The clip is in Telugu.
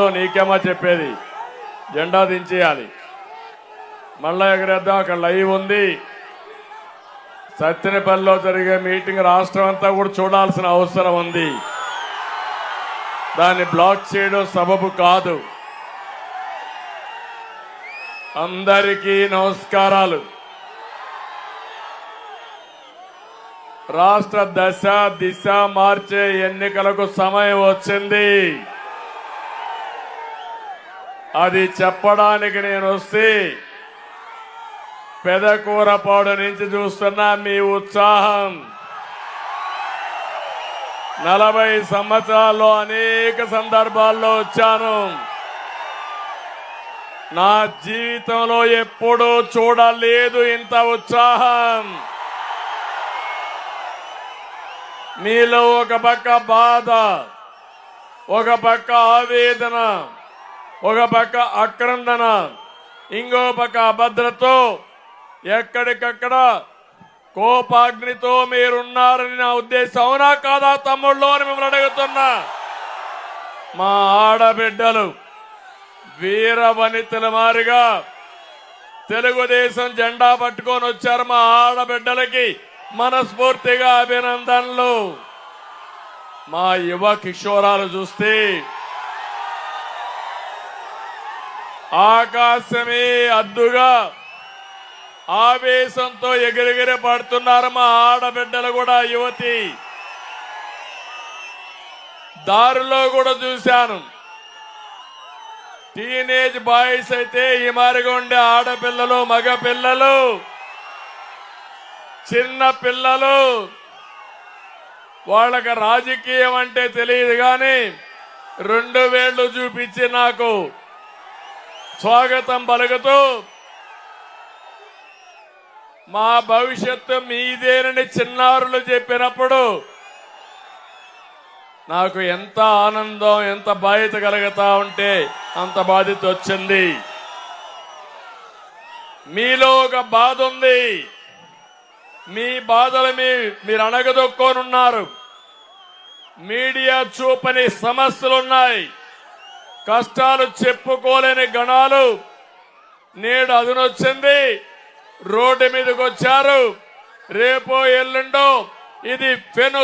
నీకేమా చెప్పేది. జెండా దించేయాలి. మళ్ళా ఎగరేద్దాం అక్కడ లైవ్ ఉంది. సత్యనపల్లిలో జరిగే మీటింగ్ రాష్ట్రం అంతా కూడా చూడాల్సిన అవసరం ఉంది. దాన్ని బ్లాక్ చేయడం సబబు కాదు. అందరికీ నమస్కారాలు. రాష్ట్ర దశ దిశ మార్చే ఎన్నికలకు సమయం వచ్చింది. అది చెప్పడానికి నేను వస్తే పెదకూరపాడు నుంచి చూస్తున్నా మీ ఉత్సాహం. నలభై సంవత్సరాల్లో అనేక సందర్భాల్లో వచ్చాను. నా జీవితంలో ఎప్పుడూ చూడలేదు ఇంత ఉత్సాహం. మీలో ఒక పక్క బాధ ఒక పక్క ఆవేదన ఒక పక్క అక్రందన ఇంకో పక్క అభద్రతో. ఎక్కడికక్కడ కోపాగ్నితో మీరున్నారని నా ఉద్దేశం అవునా కాదా తమ్ముళ్ళు అని మిమ్మల్ని అడుగుతున్నా. మా ఆడబిడ్డలు వీర వనితల మారిగా తెలుగుదేశం జెండా పట్టుకొని వచ్చారు మా ఆడబిడ్డలకి మనస్ఫూర్తిగా అభినందనలు. మా యువ కిషోరాలు చూస్తే ఆకాశమే అద్దుగా ఆవేశంతో ఎగిరెగిరి పడుతున్నారు మా ఆడబిడ్డలు కూడా యువతి. దారిలో కూడా చూశాను. టీనేజ్ బాయ్స్ అయితే ఈ మారిగా ఉండే ఆడపిల్లలు మగ పిల్లలు చిన్న పిల్లలు. వాళ్ళకి రాజకీయం అంటే తెలియదు కానీ రెండు వేళ్ళు చూపించి నాకు స్వాగతం పలుకుతూ మా భవిష్యత్తు మీదేనని చిన్నారులు చెప్పినప్పుడు నాకు ఎంత ఆనందం ఎంత బాధ్యత కలుగుతా ఉంటే అంత బాధ్యత వచ్చింది. మీలో ఒక బాధ ఉంది. మీ బాధలు మీ మీరు అణగదొక్కోనున్నారు. మీడియా చూపని సమస్యలున్నాయి. కష్టాలు చెప్పుకోలేని గణాలు నేడు అదునొచ్చింది. రోడ్డు మీదకి వచ్చారు రేపో ఎల్లుండో ఇది పెను